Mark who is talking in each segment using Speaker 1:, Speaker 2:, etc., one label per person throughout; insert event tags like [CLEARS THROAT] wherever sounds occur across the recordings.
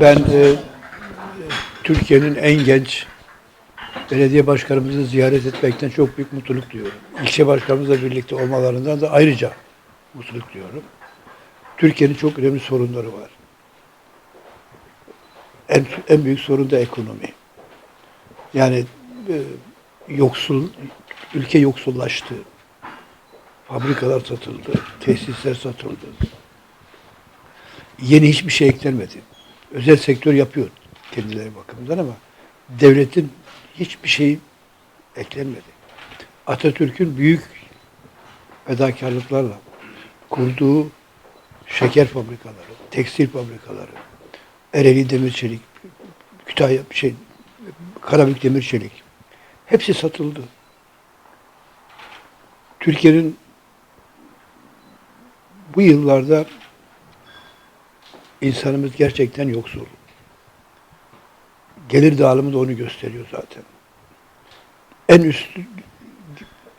Speaker 1: Ben e, Türkiye'nin en genç belediye başkanımızı ziyaret etmekten çok büyük mutluluk duyuyorum. İlçe başkanımızla birlikte olmalarından da ayrıca mutluluk duyuyorum. Türkiye'nin çok önemli sorunları var. En, en büyük sorun da ekonomi. Yani e, yoksul, ülke yoksullaştı. Fabrikalar satıldı, tesisler satıldı. Yeni hiçbir şey eklenmedi. Özel sektör yapıyor kendileri bakımından ama devletin hiçbir şey eklenmedi. Atatürk'ün büyük fedakarlıklarla kurduğu şeker fabrikaları, tekstil fabrikaları, Ereğli Demir Çelik, Kütahya şey, Karabük Demir Çelik hepsi satıldı. Türkiye'nin bu yıllarda insanımız gerçekten yoksul. Gelir dağılımı da onu gösteriyor zaten. En üst,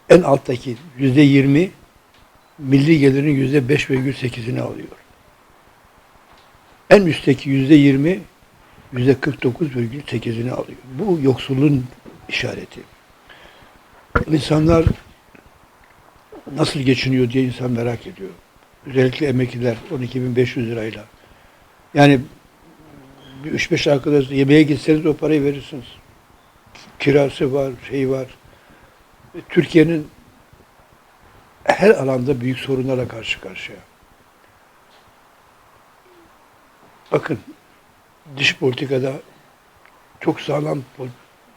Speaker 1: en alttaki yüzde yirmi milli gelirin yüzde beş virgül sekizini alıyor. En üstteki yüzde yirmi yüzde kırk dokuz virgül sekizini alıyor. Bu yoksulluğun işareti. İnsanlar nasıl geçiniyor diye insan merak ediyor. Özellikle emekliler 12.500 lirayla. Yani bir üç beş arkadaş yemeğe gitseniz o parayı verirsiniz. Kirası var, şey var. Türkiye'nin her alanda büyük sorunlara karşı karşıya. Bakın dış politikada çok sağlam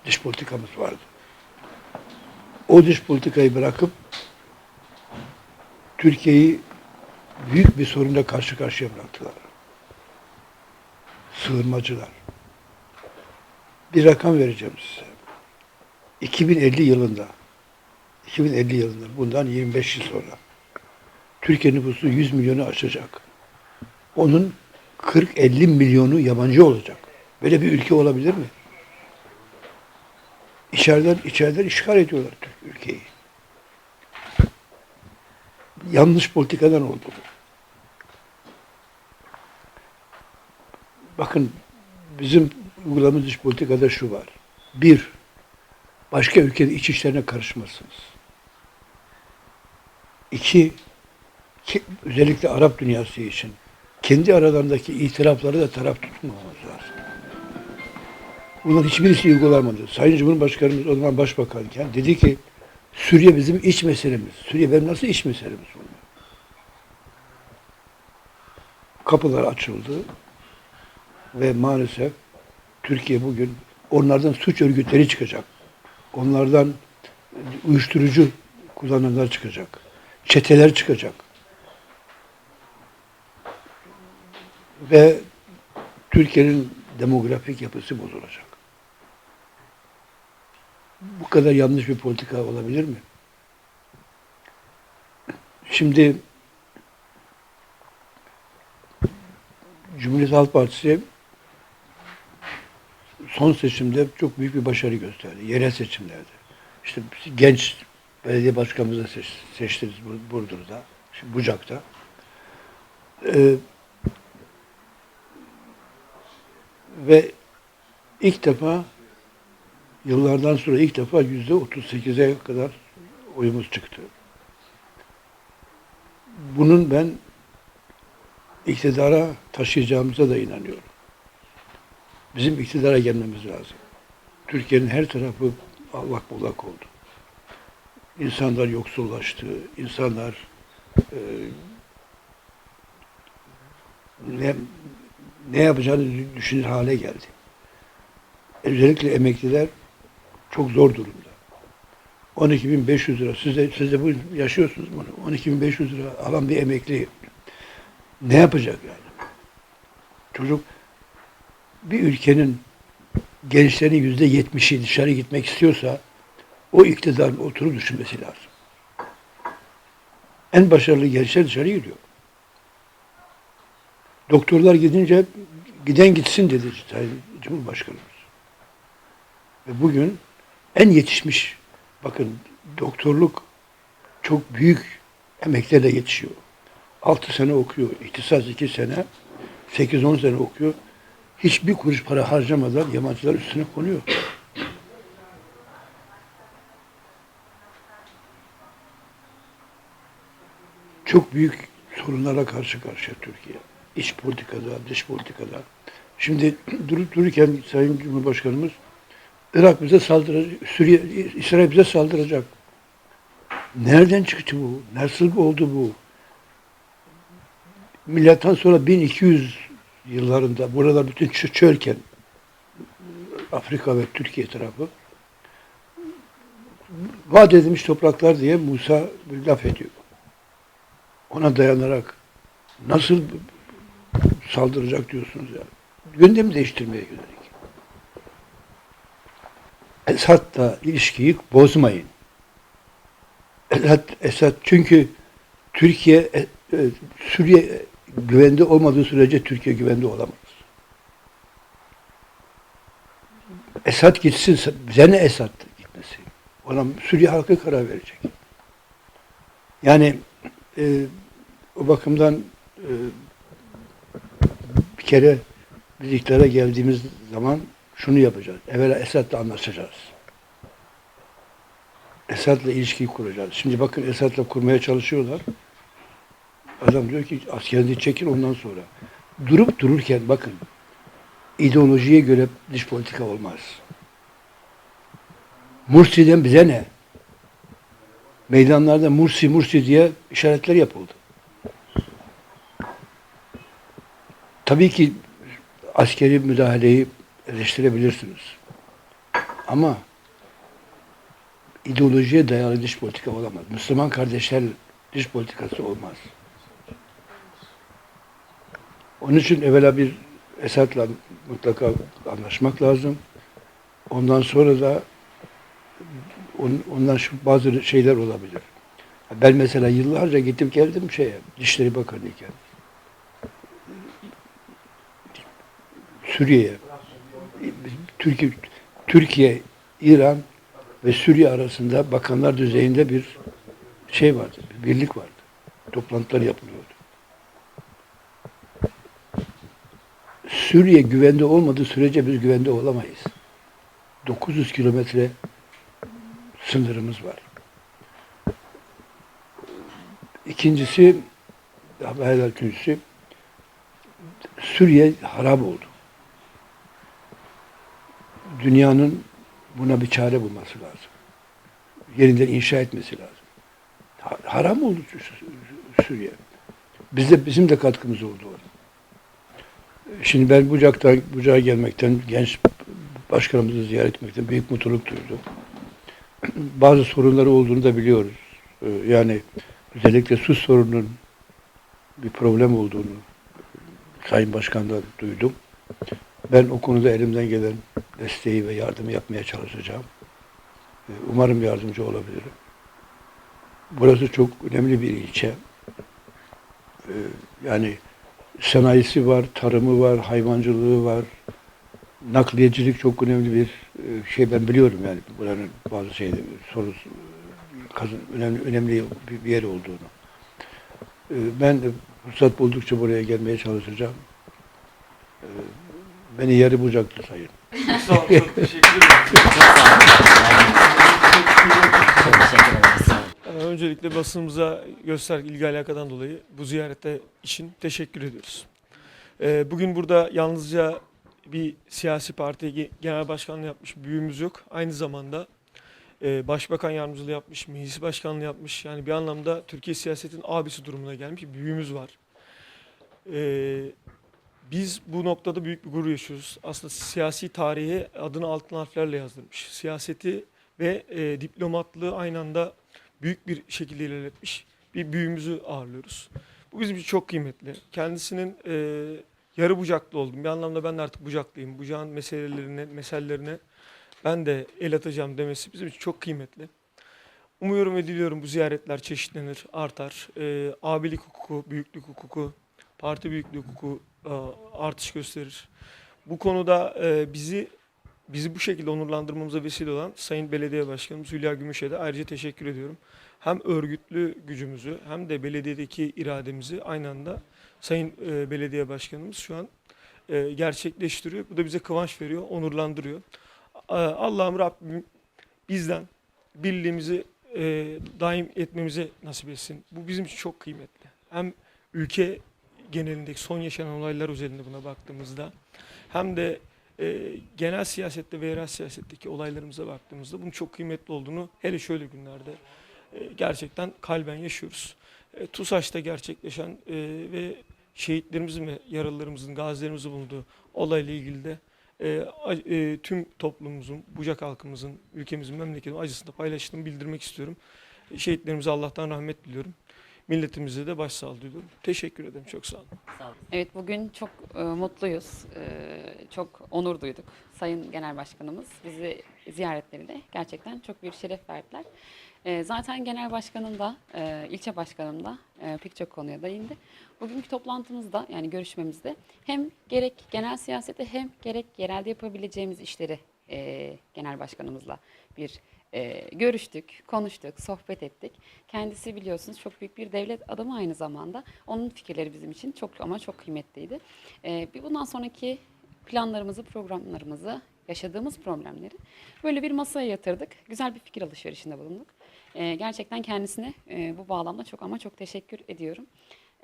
Speaker 1: dış politikamız vardı. O dış politikayı bırakıp Türkiye'yi büyük bir sorunla karşı karşıya bıraktılar. Sığınmacılar. Bir rakam vereceğim size. 2050 yılında 2050 yılında bundan 25 yıl sonra Türkiye nüfusu 100 milyonu aşacak. Onun 40-50 milyonu yabancı olacak. Böyle bir ülke olabilir mi? İçeriden, içeriden işgal ediyorlar Türk ülkeyi. Yanlış politikadan oldu bu. Bakın bizim uyguladığımız dış politikada şu var. Bir, başka ülkenin iç işlerine karışmazsınız. İki, ki, özellikle Arap dünyası için kendi aralarındaki itirafları da taraf tutmamamız lazım. Bunların hiçbirisi uygulanmadı. Sayın Cumhurbaşkanımız o zaman başbakanken dedi ki Suriye bizim iç meselemiz. Suriye benim nasıl iç meselemiz oluyor? Kapılar açıldı ve maalesef Türkiye bugün onlardan suç örgütleri çıkacak. Onlardan uyuşturucu kullananlar çıkacak. Çeteler çıkacak. Ve Türkiye'nin demografik yapısı bozulacak. Bu kadar yanlış bir politika olabilir mi? Şimdi Cumhuriyet Halk Partisi son seçimde çok büyük bir başarı gösterdi. Yerel seçimlerde. İşte genç belediye başkanımızı seç, seçtiniz Bur- Burdur'da, şimdi Bucak'ta. Ee, ve ilk defa yıllardan sonra ilk defa yüzde 38'e kadar oyumuz çıktı. Bunun ben iktidara taşıyacağımıza da inanıyorum. Bizim iktidara gelmemiz lazım. Türkiye'nin her tarafı allak bullak oldu. İnsanlar yoksullaştı, insanlar e, ne, ne yapacağını düşünür hale geldi. Özellikle emekliler çok zor durumda. 12.500 lira. Siz de, siz de bu yaşıyorsunuz bunu. 12.500 lira alan bir emekli ne yapacak yani? Çocuk bir ülkenin gençlerin yüzde yetmişi dışarı gitmek istiyorsa o iktidarın oturup düşünmesi lazım. En başarılı gençler dışarı gidiyor. Doktorlar gidince giden gitsin dedi Cumhurbaşkanımız. Ve bugün en yetişmiş bakın doktorluk çok büyük emeklerle yetişiyor. 6 sene okuyor, ihtisas 2 sene, 8-10 sene okuyor. Hiçbir kuruş para harcamadan yabancılar üstüne konuyor. Çok büyük sorunlara karşı karşıya Türkiye. İç politikada, dış politikada. Şimdi durup dururken Sayın Cumhurbaşkanımız Irak bize saldıracak, Suriye, İsrail bize saldıracak. Nereden çıktı bu? Nasıl oldu bu? Milattan sonra 1200 yıllarında burada bütün çö- çölken Afrika ve Türkiye tarafı vaat edilmiş topraklar diye Musa bir laf ediyor. Ona dayanarak nasıl saldıracak diyorsunuz ya? Gündemi değiştirmeye yönelik. Esad'la ilişkiyi bozmayın. Esad, Esad çünkü Türkiye, e, e, Suriye güvende olmadığı sürece Türkiye güvende olamaz. Esad gitsin, bize ne Esad gitmesi? Ona Suriye halkı karar verecek. Yani e, o bakımdan e, bir kere biz iktidara geldiğimiz zaman şunu yapacağız. Evvela Esad'la anlaşacağız. Esad'la ilişkiyi kuracağız. Şimdi bakın Esad'la kurmaya çalışıyorlar. Adam diyor ki askerini çekil ondan sonra. Durup dururken bakın ideolojiye göre dış politika olmaz. Mursi'den bize ne? Meydanlarda Mursi Mursi diye işaretler yapıldı. Tabii ki askeri müdahaleyi eleştirebilirsiniz. Ama ideolojiye dayalı dış politika olamaz. Müslüman kardeşler dış politikası olmaz. Onun için evvela bir Esad'la mutlaka anlaşmak lazım. Ondan sonra da on- ondan şu bazı şeyler olabilir. Ben mesela yıllarca gitip geldim şeye, Dışişleri Bakanı iken. Suriye'ye. Türkiye, Türkiye, İran ve Suriye arasında bakanlar düzeyinde bir şey vardı, bir birlik vardı. Toplantılar yapılıyordu. Suriye güvende olmadığı sürece biz güvende olamayız. 900 kilometre sınırımız var. İkincisi, haberler ikincisi, Suriye harap oldu. Dünyanın buna bir çare bulması lazım. Yeniden inşa etmesi lazım. Ha- Haram oldu Suriye. Bizde bizim de katkımız oldu orada. Şimdi ben Bucak'ta Bucak'a gelmekten, genç başkanımızı ziyaret etmekten büyük mutluluk duydum. [CLEARS THROAT] Bazı sorunları olduğunu da biliyoruz. Ee, Yani özellikle su sorununun bir problem olduğunu Sayın Başkan'dan duydum. Ben o konuda elimden gelen desteği ve yardımı yapmaya çalışacağım. Ee, Umarım yardımcı olabilirim. Burası çok önemli bir ilçe. Ee, Yani sanayisi var, tarımı var, hayvancılığı var. Nakliyecilik çok önemli bir e, şey ben biliyorum yani buranın bazı şeyde sorusu kazın, önemli önemli bir, bir yer olduğunu. Ee, Ben de fırsat buldukça buraya gelmeye çalışacağım. Ee, Beni yarı bucaktı sayın.
Speaker 2: Sağ ol, çok teşekkür ederim. Öncelikle basınımıza gösterge ilgi alakadan dolayı bu ziyarette için teşekkür ediyoruz. Ee, Bugün burada yalnızca bir siyasi parti ge- genel başkanlığı yapmış büyüğümüz yok. Aynı zamanda e, başbakan yardımcılığı yapmış, meclis başkanlığı yapmış. Yani bir anlamda Türkiye siyasetin abisi durumuna gelmiş bir büyüğümüz var. Ee, Biz bu noktada büyük bir gurur yaşıyoruz. Aslında siyasi tarihe adını altın harflerle yazdırmış. Siyaseti ve e, diplomatlığı aynı anda büyük bir şekilde ilerletmiş bir büyüğümüzü ağırlıyoruz. Bu bizim için çok kıymetli. Kendisinin e, yarı bucaklı oldum. Bir anlamda ben de artık bucaklıyım. Bucağın meselelerine, meselelerine ben de el atacağım demesi bizim için çok kıymetli. Umuyorum ve diliyorum bu ziyaretler çeşitlenir, artar. E, abilik hukuku, büyüklük hukuku, parti büyüklüğü hukuku e, artış gösterir. Bu konuda e, bizi bizi bu şekilde onurlandırmamıza vesile olan Sayın Belediye Başkanımız Hülya Gümüş'e de ayrıca teşekkür ediyorum. Hem örgütlü gücümüzü hem de belediyedeki irademizi aynı anda Sayın e, Belediye Başkanımız şu an e, gerçekleştiriyor. Bu da bize kıvanç veriyor, onurlandırıyor. Allah'ım Rabbim bizden birliğimizi e, daim etmemize nasip etsin. Bu bizim için çok kıymetli. Hem ülke genelindeki son yaşanan olaylar özelinde buna baktığımızda hem de e, genel siyasette ve yerel siyasetteki olaylarımıza baktığımızda bunun çok kıymetli olduğunu hele şöyle günlerde e, gerçekten kalben yaşıyoruz. E, TUSAŞ'ta gerçekleşen e, ve şehitlerimizin ve yaralılarımızın, gazilerimizin bulunduğu olayla ilgili de e, e, tüm toplumumuzun, Bucak halkımızın, ülkemizin, memleketin acısını da paylaştığımı bildirmek istiyorum. E, Şehitlerimize Allah'tan rahmet diliyorum. Milletimize de başsağlığı diliyorum. Teşekkür ederim. Çok
Speaker 3: sağ olun.
Speaker 4: Evet bugün çok e, mutluyuz. E, çok onur duyduk. Sayın Genel Başkanımız bizi ziyaretleriyle gerçekten çok bir şeref verdiler. E, zaten Genel Başkanım da, e, ilçe başkanım da e, pek çok konuya değindi. Bugünkü toplantımızda yani görüşmemizde hem gerek genel siyasete hem gerek yerelde yapabileceğimiz işleri e, Genel Başkanımızla bir e, görüştük, konuştuk, sohbet ettik. Kendisi biliyorsunuz çok büyük bir devlet adamı aynı zamanda. Onun fikirleri bizim için çok ama çok kıymetliydi. E, bir bundan sonraki planlarımızı, programlarımızı, yaşadığımız problemleri böyle bir masaya yatırdık. Güzel bir fikir alışverişinde bulunduk. E, gerçekten kendisine e, bu bağlamda çok ama çok teşekkür ediyorum.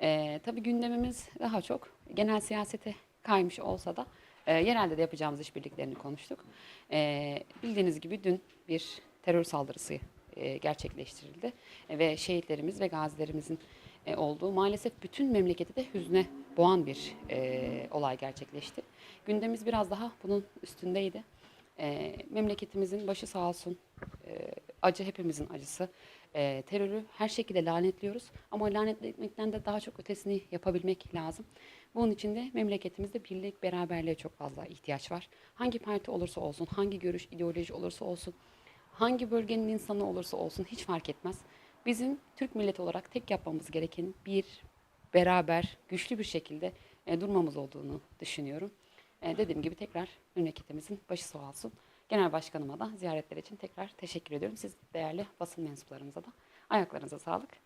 Speaker 4: E, tabii gündemimiz daha çok genel siyasete kaymış olsa da e, yerelde de yapacağımız işbirliklerini konuştuk. E, bildiğiniz gibi dün bir terör saldırısı e, gerçekleştirildi E, ve şehitlerimiz ve gazilerimizin e, olduğu maalesef bütün memleketi de hüzne boğan bir e, olay gerçekleşti. Gündemimiz biraz daha bunun üstündeydi. E, memleketimizin başı sağ olsun. E, acı hepimizin acısı. E, terörü her şekilde lanetliyoruz ama lanetlemekten de daha çok ötesini yapabilmek lazım. Bunun için de memleketimizde birlik, beraberliğe çok fazla ihtiyaç var. Hangi parti olursa olsun, hangi görüş, ideoloji olursa olsun, hangi bölgenin insanı olursa olsun hiç fark etmez. Bizim Türk milleti olarak tek yapmamız gereken bir beraber, güçlü bir şekilde e, durmamız olduğunu düşünüyorum. E, dediğim gibi tekrar memleketimizin başı sağ olsun. Genel Başkanıma da ziyaretler için tekrar teşekkür ediyorum. Siz değerli basın mensuplarımıza da ayaklarınıza sağlık.